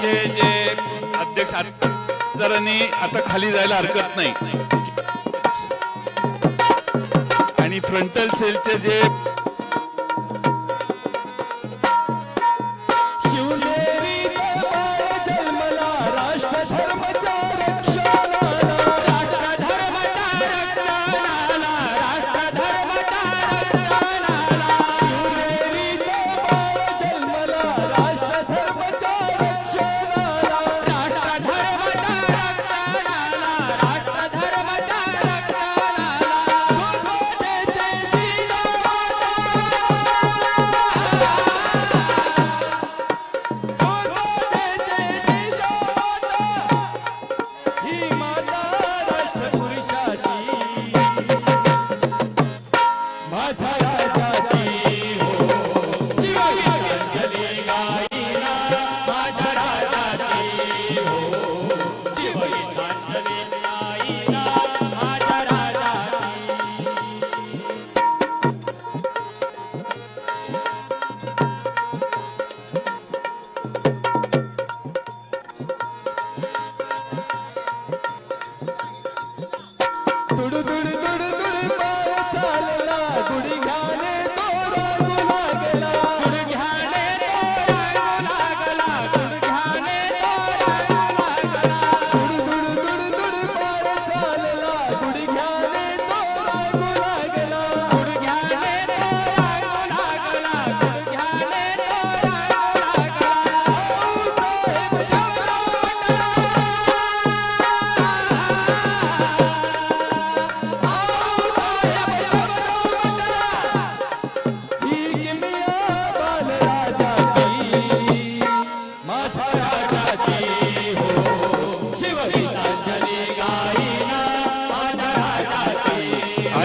जे अध्यक्ष आता खाली जायला हरकत नाही. आणि फ्रंटल सेलचे जे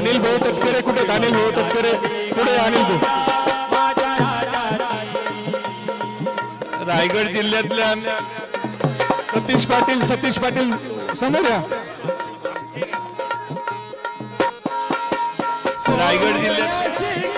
अनिल भाऊ तटकरे कुठे? अनिल भाऊ तटकरे. पुढे अनिल भाऊ. रायगड जिल्ह्यातल्या सतीश पाटील सतीश पाटील समोर या. रायगड जिल्ह्यात